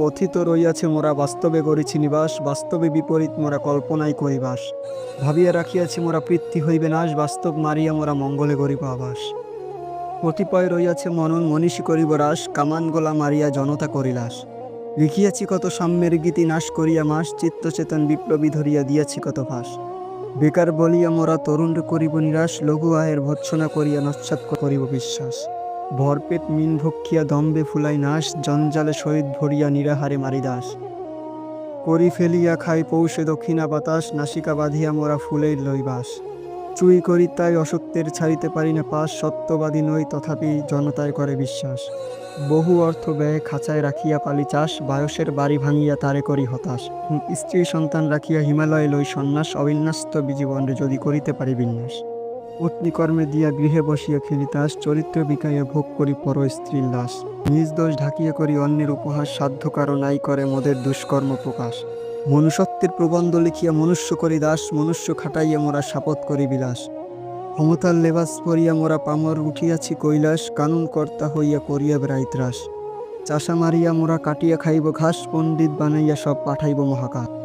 কথিত রইয়াছে, মোরা বাস্তবে গড়িছি নিবাস, বাস্তবে বিপরীত মোরা কল্পনাই করিবাস। ভাবিয়া রাখিয়াছি, মোরা পৃথ্বী হইবে নাশ, বাস্তব মারিয়া মোরা মঙ্গলে গরিব আবাস। কতিপয় রইয়াছে, মনন মনীষী করিব রাস, কামান গোলা মারিয়া জনতা করিলাস। লিখিয়াছি কত সাম্যের গীতি, নাশ করিয়া মাস, চিত্তচেতন বিপ্লবী ধরিয়া দিয়াছি কত ভাস। বেকার বলিয়া মোরা তরুণ করিব নিরাশ, লঘু আয়ের ভৎসনা করিয়া নস্বাত করিব বিশ্বাস। ভরপেট মিন ভক্ষিয়া দম্বে ফুলাই নাশ, জঞ্জালে শহীদ ভরিয়া নিরাহারে মারিদাস। করি ফেলিয়া খাই পৌষে দক্ষিণা বাতাস, নাসিকা বাঁধিয়া মোরা ফুলের লইবাস। চুই করি তাই অসত্যের ছাড়িতে পারি না পাশ সত্যবাদী নই তথাপি জনতায় করে বিশ্বাস। বহু অর্থ ব্যয় খাঁচায় রাখিয়া পালি চাষ, বায়সের বাড়ি ভাঙিয়া তারে করি হতাশ। স্ত্রী সন্তান রাখিয়া হিমালয়ে লই সন্ন্যাস, অবিন্যস্ত বিজীবনে যদি করিতে পারি বিন্যাস। পত্নী কর্মে দিয়া গৃহে বসিয়া খেলিতাস চরিত্র বিকাইয়া ভোগ করি পর স্ত্রীর লাশ। নিজ দোষ ঢাকিয়া করি অন্যের উপহাস সাধ্য কারও নাই করে মোদের দুষ্কর্ম প্রকাশ। মনুষ্যত্বের প্রবন্ধ লিখিয়া মনুষ্য করি দাস, মনুষ্য খাটাইয়া মোরা শাপথ করি বিলাস। ক্ষমতার লেবাস পরিয়া মোরা পামর উঠিয়াছি কৈলাস কানুন কর্তা হইয়া করিয়া বেড়াই ত্রাস। চাষা মারিয়া মোরা কাটিয়া খাইব ঘাস, পণ্ডিত বানাইয়া সব পাঠাইব মহাকাশ।